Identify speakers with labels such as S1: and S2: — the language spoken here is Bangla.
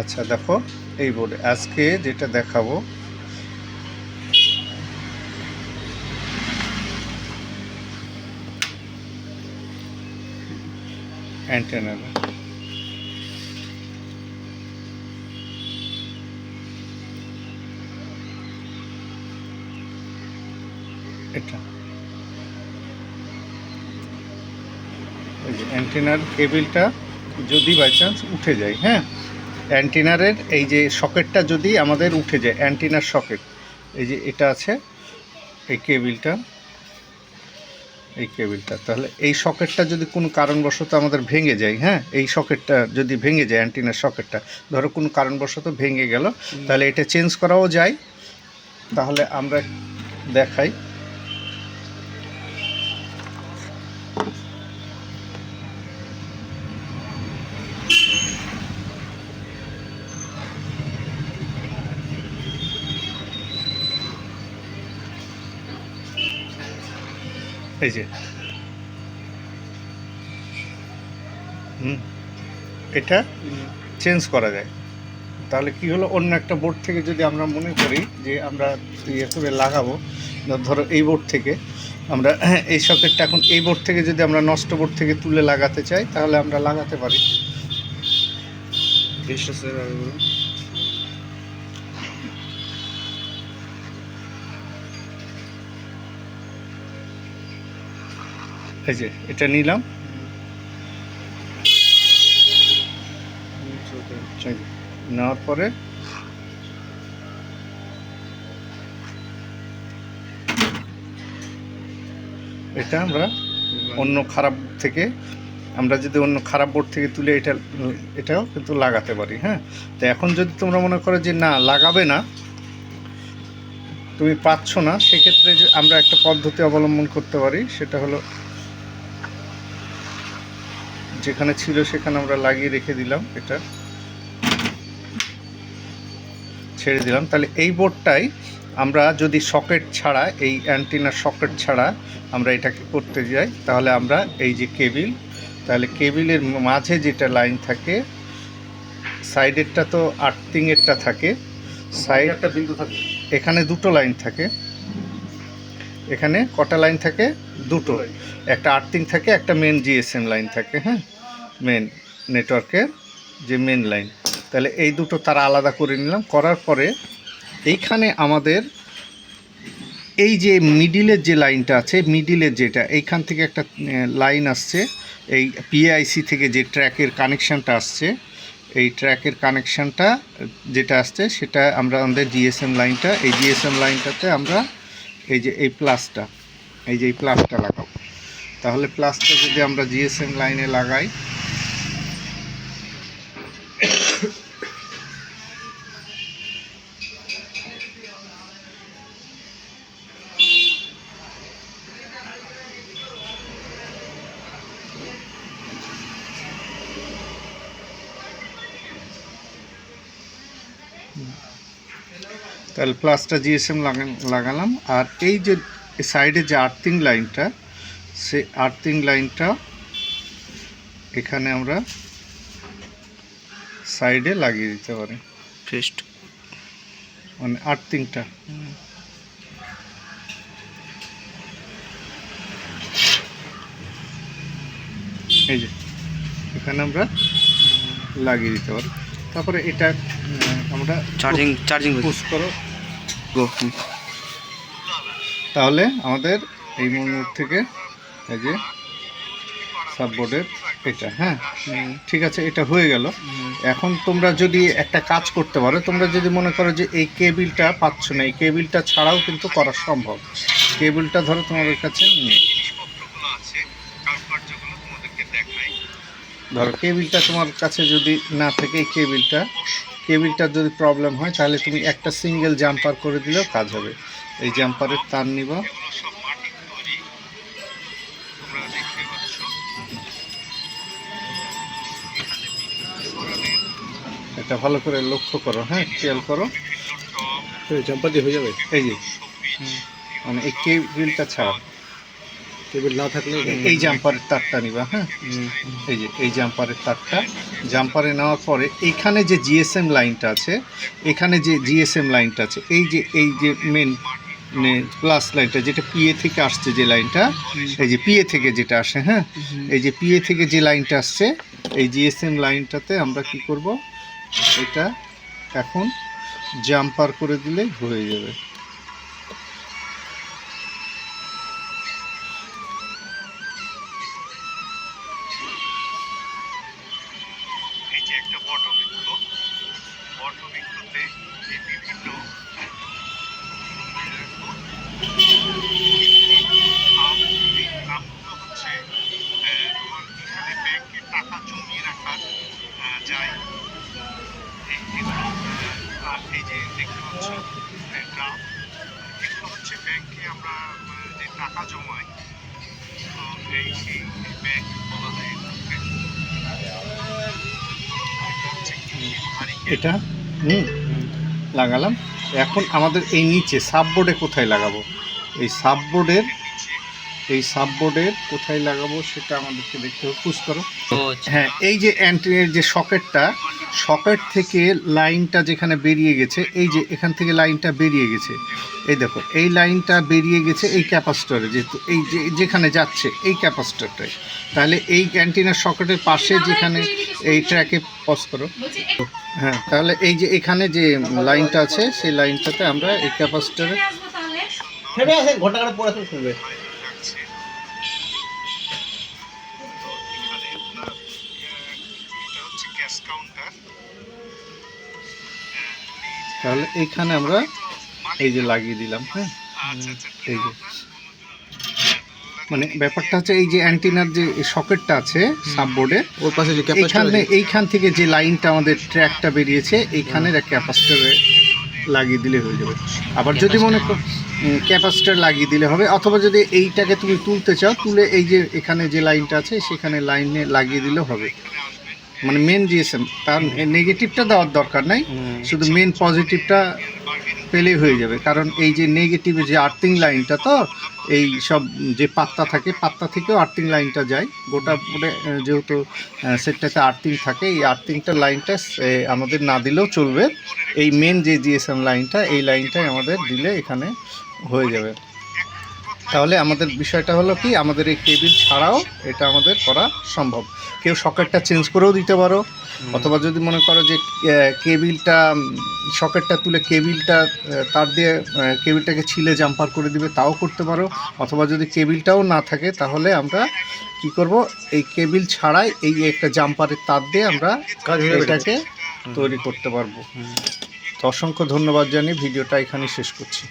S1: আচ্ছা দেখো, এই বোর্ডে। আজকে যেটা দেখাবো অ্যান্টেনার এটা। অ্যান্টেনার কেবিলটা যদি বাই চান্স উঠে যায় হ্যাঁ? অ্যান্টিনারের এই যে সকেটটা যদি আমাদের উঠে যায় অ্যান্টিনার সকেট এই যে এটা আছে এই কেবিলটা এই কেবিলটা তাহলে এই সকেটটা যদি কোনো কারণবশত আমাদের ভেঙে যায় হ্যাঁ এই সকেটটা যদি ভেঙে যায় অ্যান্টিনার সকেটটা ধরো কোনো কারণবশত ভেঙে গেল তাহলে এটা চেঞ্জ করাও যায়। তাহলে আমরা দেখাই। এই যে। হুম, এটা চেঞ্জ করা যায়। তাহলে কি হলো? অন্য একটা বোর্ড থেকে যদি আমরা মনে করি যে আমরা ইয়ে করে লাগাবো, ধরো এই বোর্ড থেকে, আমরা এই সকেটটা এখন এই বোর্ড থেকে যদি আমরা নষ্ট বোর্ড থেকে তুলে লাগাতে চাই, তাহলে আমরা লাগাতে পারি। এই যে, এটা নিলাম। নেওয়ার পরে এটা আমরা অন্য খারাপ থেকে, আমরা যদি অন্য খারাপ বোর্ড থেকে তুলে এটা, এটাও কিন্তু লাগাতে পারি হ্যাঁ? তো এখন যদি তোমরা মনে করো যে না, লাগাবে না, তুমি পাচ্ছ না, সেক্ষেত্রে আমরা একটা পদ্ধতি অবলম্বন করতে পারি, সেটা হলো যেখানে ছিল সেখানে আমরা লাগিয়ে রেখে দিলাম এটা। ছেড়ে দিলাম। তাহলে এই বোর্ডটাই আমরা যদি সকেট ছাড়া এই অ্যান্টিনার সকেট ছাড়া আমরা এটাকে করতে যাই তাহলে আমরা এই যে কেবিল তাহলে কেবিলের মাঝে যেটা লাইন থাকে সাইডেরটা তো আর্থিংয়েরটা থাকে সাইড
S2: একটা বিন্দু থাকে।
S1: এখানে দুটো লাইন থাকে। এখানে কটা লাইন থাকে? দুটো। একটা আর্থিং থাকে একটা মেন জিএসএম লাইন থাকে হ্যাঁ? মেন নেটওয়ার্কের যে মেন লাইন তাহলে এই দুটো তারা আলাদা করে নিলাম। করার পরে এইখানে আমাদের এই যে মিডিলের যে লাইনটা আছে মিডিলের যেটা এইখান থেকে একটা লাইন আসছে। এই পিআইসি থেকে যে ট্র্যাকের কানেকশানটা আসছে এই ট্র্যাকের কানেকশানটা যেটা আসছে সেটা আমরা আমাদের জিএসএম লাইনটা এই জিএসএম লাইনটাতে আমরা এই যে এই প্লাসটা, এই যে এই প্লাসটা লাগাবো। তাহলে প্লাসটা যদি আমরা জিএসএম লাইনে লাগাই তাহলে প্লাসটা জিএসএম লাগালাম। আর এই যে সাইডে যে আর্থিং লাইনটা সে আর্থিং লাইনটা এখানে আমরা সাইডে লাগিয়ে দিতে পারি।
S2: ফেস্ট
S1: মানে আর্থিংটা এই যে এখানে আমরা লাগিয়ে দিতে পারি। তারপরে এটা আমরা
S2: চার্জিং চার্জিং
S1: পুশ করো।
S2: গো
S1: তাহলে আমাদের এই মোড় থেকে এই যে সাববোর্ডের এটা হ্যাঁ? ঠিক আছে এটা হয়ে গেল। এখন তোমরা যদি একটা কাজ করতে পারো তোমরা যদি মনে করো যে এই কেবিলটা পাচ্ছ না এই কেবিলটা ছাড়াও কিন্তু করা সম্ভব। কেবিলটা ধরো তোমাদের কাছে নেই। ধরো কেবিলটা তোমার কাছে যদি না থাকে এই কেবিলটা কেবিলটার যদি প্রবলেম হয় তাহলে তুমি একটা সিঙ্গেল জাম্পার করে দিলেও কাজ হবে। এই জাম্পারের তার নিবা। এটা ভালো করে লক্ষ্য করো হ্যাঁ খেয়াল করো।
S2: জাম্পার দিয়ে হয়ে যাবে?
S1: এই যে মানে এই কেবিলটা ছাড়া।
S3: কেবল না থাকলে
S1: এই জাম্পারের তারটা নিবা হ্যাঁ? এই যে এই জাম্পারের তারটা। জাম্পারে নেওয়ার পরে এখানে যে জিএসএম লাইনটা আছে এখানে যে জিএসএম লাইনটা আছে এই যে এই যে মেন মানে প্লাস লাইনটা যেটা পিএ থেকে আসছে যে লাইনটা এই যে পিএ থেকে যেটা আসে হ্যাঁ? এই যে পিএ থেকে যে লাইনটা আসছে এই জিএসএম লাইনটাতে আমরা কি করব? এটা এখন জাম্পার করে দিলেই হয়ে যাবে। টাকা জমাই তো এই সেই ব্যাংক বলা হয়। এটা? হুম লাগালাম। এখন আমাদের এই নিচে সাববোর্ডে কোথায় লাগাবো? এই সাববোর্ডের এই সাববোর্ডের কোথায় লাগাবো সেটা আমাদেরকে দেখতে হবে। পুশ করো। হ্যাঁ এই যে অ্যান্টিনের যে সকেটটা সকেট থেকে লাইনটা যেখানে বেরিয়ে গেছে এই যে এখান থেকে লাইনটা বেরিয়ে গেছে এই দেখো এই লাইনটা বেরিয়ে গেছে এই ক্যাপাসিটরে যেহেতু এই যে যেখানে যাচ্ছে এই ক্যাপাসিটরটায়। তাহলে এই ক্যান্টিনের সকেটের পাশে যেখানে এই ট্র্যাকে পজ করো। হ্যাঁ তাহলে এই যে এখানে যে লাইনটা আছে সেই লাইনটাতে আমরা এই ক্যাপাসিটরে তাহলে এইখানে আমরা এই যে লাগিয়ে দিলাম হ্যাঁ। এই যে। মানে ব্যাপারটা হচ্ছে এই যে অ্যান্টিনার যে সকেটটা আছে সাববোর্ডে
S3: ওর পাশে যে
S1: এইখানে এইখান থেকে যে লাইনটা আমাদের ট্র্যাকটা বেরিয়েছে এইখানের এক ক্যাপাসিটারে লাগিয়ে দিলে হয়ে যাবে। আবার যদি মনে করো ক্যাপাসিটার লাগিয়ে দিলে হবে অথবা যদি এইটাকে তুমি তুলতে চাও তুলে এই যে এখানে যে লাইনটা আছে সেখানে লাইনে লাগিয়ে দিলেও হবে। মানে মেন জিএসএম তার নেগেটিভটা দেওয়ার দরকার নাই শুধু মেন পজিটিভটা পেলেই হয়ে যাবে। কারণ এই যে নেগেটিভ যে আর্থিং লাইনটা তো এই সব যে পাত্তা থাকে পাত্তা থেকেও আর্থিং লাইনটা যায়। গোটা মোটে আহ, যেহেতু সেটটাতে আর্থিং থাকে এই আর্থিংটা লাইনটা আমাদের না দিলেও চলবে। এই মেন যে জিএসএম লাইনটা এই লাইনটাই আমাদের দিলে এখানে হয়ে যাবে। তাহলে আমাদের বিষয়টা হলো কি আমাদের এই কেবিল ছাড়াও এটা আমাদের করা সম্ভব। কেউ সকেটটা চেঞ্জ করেও দিতে পারো অথবা যদি মনে করো যে কেবিলটা সকেটটা তুলে কেবিলটা তার দিয়ে কেবিলটাকে ছিলে জাম্পার করে দিবে তাও করতে পারো। অথবা যদি কেবিলটাও না থাকে তাহলে আমরা কি করব এই কেবিল ছাড়াই এই একটা জাম্পারের তার দিয়ে আমরা এটাকে তৈরি করতে পারব। তো অসংখ্য ধন্যবাদ জানিয়ে ভিডিওটা এখানে শেষ করছি।